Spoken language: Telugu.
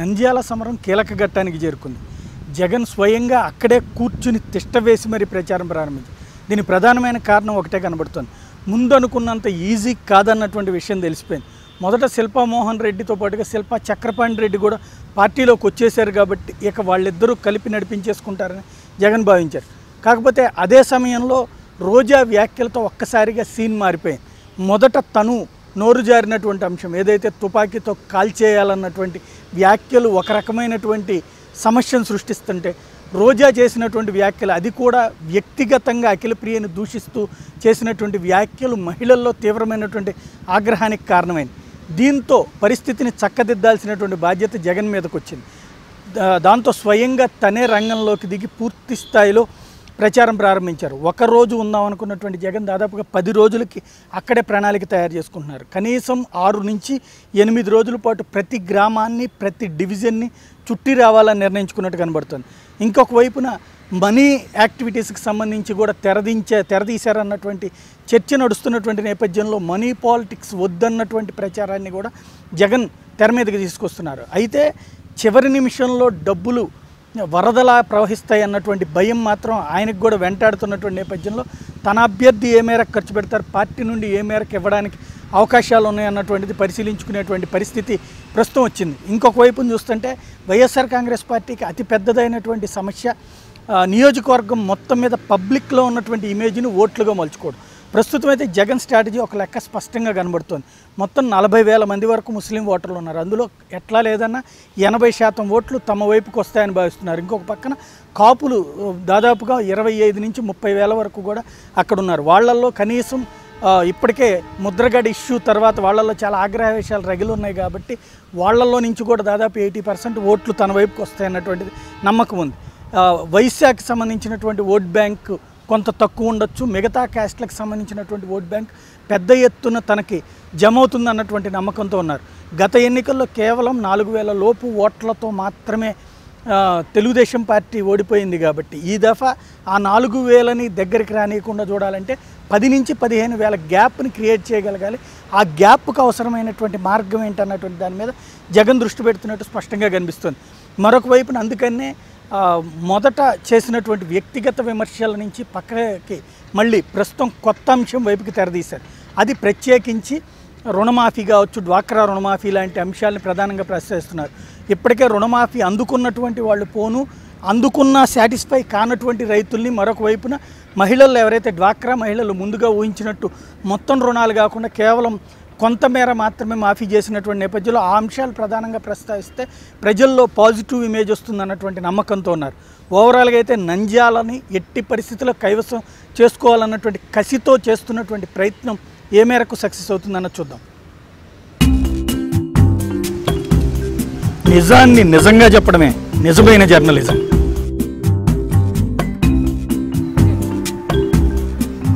నంద్యాల సమరం కీలక ఘట్టానికి చేరుకుంది. జగన్ స్వయంగా అక్కడే కూర్చుని తిష్ట వేసి మరీ ప్రచారం ప్రారంభించింది దీని ప్రధానమైన కారణం ఒకటే కనబడుతుంది. ముందు అనుకున్నంత ఈజీ కాదన్నటువంటి విషయం తెలిసిపోయింది. మొదట శిల్పా మోహన్ రెడ్డితో పాటుగా శిల్పా చక్రపాణి రెడ్డి కూడా పార్టీలోకి వచ్చేసారు కాబట్టి ఇక వాళ్ళిద్దరూ కలిపి నడిపించేసుకుంటారని జగన్ భావించారు. కాకపోతే అదే సమయంలో రోజా వ్యాఖ్యలతో ఒక్కసారిగా సీన్ మారిపోయింది. మొదట తను నోరు జారినటువంటి అంశం. ఏదైతే తుపాకీతో కాల్చేయాలన్నటువంటి వ్యాఖ్యలు ఒక రకమైనటువంటి సమస్యను సృష్టిస్తుంటే రోజా చేసినటువంటి వ్యాఖ్యలు అది కూడా వ్యక్తిగతంగా అఖిలప్రియని దూషిస్తూ చేసినటువంటి వ్యాఖ్యలు మహిళల్లో తీవ్రమైనటువంటి ఆగ్రహానికి కారణమైంది. దీంతో పరిస్థితిని చక్కదిద్దాల్సినటువంటి బాధ్యత జగన్ మీదకు వచ్చింది దాంతో స్వయంగా తనే రంగంలోకి దిగి పూర్తి స్థాయిలో ప్రచారం ప్రారంభించారు. ఒక రోజు ఉందాం అనుకున్నటువంటి జగన్ దాదాపుగా పది రోజులకి అక్కడే ప్రణాళిక తయారు చేసుకుంటున్నారు. కనీసం ఆరు నుంచి ఎనిమిది రోజుల పాటు ప్రతి గ్రామాన్ని ప్రతి డివిజన్ని చుట్టి రావాలని నిర్ణయించుకున్నట్టు కనబడుతుంది. ఇంకొక వైపున మనీ యాక్టివిటీస్కి సంబంధించి కూడా తెరదించే తెరదీశారన్నటువంటి చర్చ నడుస్తున్నటువంటి నేపథ్యంలో మనీ పాలిటిక్స్ వద్దన్నటువంటి ప్రచారాన్ని కూడా జగన్ తెర మీదకి తీసుకొస్తున్నారు. అయితే చివరి నిమిషంలో డబ్బులు వరదలా ప్రవహిస్తాయి అన్నటువంటి భయం మాత్రం ఆయనకు కూడా వెంటాడుతున్నటువంటి నేపథ్యంలో తన అభ్యర్థి ఏ మేరకు ఖర్చు పెడతారు? పార్టీ నుండి ఏ మేరకు ఇవ్వడానికి అవకాశాలు ఉన్నాయన్నటువంటిది పరిశీలించుకునేటువంటి పరిస్థితి ప్రస్తుతం వచ్చింది. ఇంకొక వైపును చూస్తుంటే వైఎస్ఆర్ కాంగ్రెస్ పార్టీకి అతి పెద్దదైనటువంటి సమస్య నియోజకవర్గం మొత్తం మీద పబ్లిక్లో ఉన్నటువంటి ఇమేజ్ని ఓట్లుగా మలుచుకోవడం. ప్రస్తుతం అయితే జగన్ స్ట్రాటజీ ఒక లెక్క స్పష్టంగా కనబడుతోంది. మొత్తం నలభై వేల మంది వరకు ముస్లిం ఓటర్లు ఉన్నారు. అందులో ఎట్లా లేదన్నా ఎనభై శాతం ఓట్లు తమ వైపుకు వస్తాయని భావిస్తున్నారు. ఇంకొక పక్కన కాపులు దాదాపుగా ఇరవై ఐదు నుంచి ముప్పై వేల వరకు కూడా అక్కడ ఉన్నారు. వాళ్ళల్లో కనీసం ఇప్పటికే ముద్రగడ ఇష్యూ తర్వాత వాళ్ళల్లో చాలా ఆగ్రహవేశాలు రగిలి ఉన్నాయి కాబట్టి వాళ్ళల్లో నుంచి కూడా దాదాపు ఎయిటీ పర్సెంట్ ఓట్లు తన వైపుకు వస్తాయన్నటువంటిది నమ్మకం ఉంది. ఆ, వైశాఖకి సంబంధించినటువంటి ఓట్ బ్యాంకు కొంత తక్కువ ఉండొచ్చు. మిగతా క్యాస్ట్లకు సంబంధించినటువంటి ఓట్ బ్యాంక్ పెద్ద ఎత్తున తనకి జమ అవుతుంది అన్నటువంటి నమ్మకంతో ఉన్నారు. గత ఎన్నికల్లో కేవలం నాలుగు వేల లోపు ఓట్లతో మాత్రమే తెలుగుదేశం పార్టీ ఓడిపోయింది కాబట్టి ఈ దఫా ఆ నాలుగు వేలని దగ్గరికి రానియకుండా చూడాలంటే పది నుంచి పదిహేను వేల గ్యాప్ని క్రియేట్ చేయగలగాలి. ఆ గ్యాప్కు అవసరమైనటువంటి మార్గం ఏంటన్నటువంటి దాని మీద జగన్ దృష్టి పెడుతున్నట్టు స్పష్టంగా కనిపిస్తుంది. మరొక వైపున అందుకనే మొదట చేసినటువంటి వ్యక్తిగత విమర్శల నుంచి పక్కకి మళ్ళీ ప్రస్తుతం కొత్త అంశం వైపుకి తెరదీశారు. అది ప్రత్యేకించి రుణమాఫీ కావచ్చు డ్వాక్రా రుణమాఫీ లాంటి అంశాలను ప్రధానంగా ప్రశ్నిస్తున్నారు. ఇప్పటికే రుణమాఫీ అందుకున్నటువంటి వాళ్ళు పోను అందుకున్న సాటిస్ఫై కానటువంటి రైతుల్ని మరొక వైపున మహిళలు ఎవరైతే డ్వాక్రా మహిళలు ముందుగా ఊహించినట్టు మొత్తం రుణాలు కాకుండా కేవలం కొంతమేర మాత్రమే మాఫీ చేసినటువంటి నేపథ్యంలో ఆ అంశాలు ప్రధానంగా ప్రస్తావిస్తే ప్రజల్లో పాజిటివ్ ఇమేజ్ వస్తుందన్నటువంటి నమ్మకంతో ఉన్నారు. ఓవరాల్గా అయితే నంద్యాలని ఎట్టి పరిస్థితుల్లో కైవసం చేసుకోవాలన్నటువంటి కసితో చేస్తున్నటువంటి ప్రయత్నం ఏ మేరకు సక్సెస్ అవుతుందన్న చూద్దాం. నిజాన్ని నిజంగా చెప్పడమే. నిజమైన జర్నలిజం.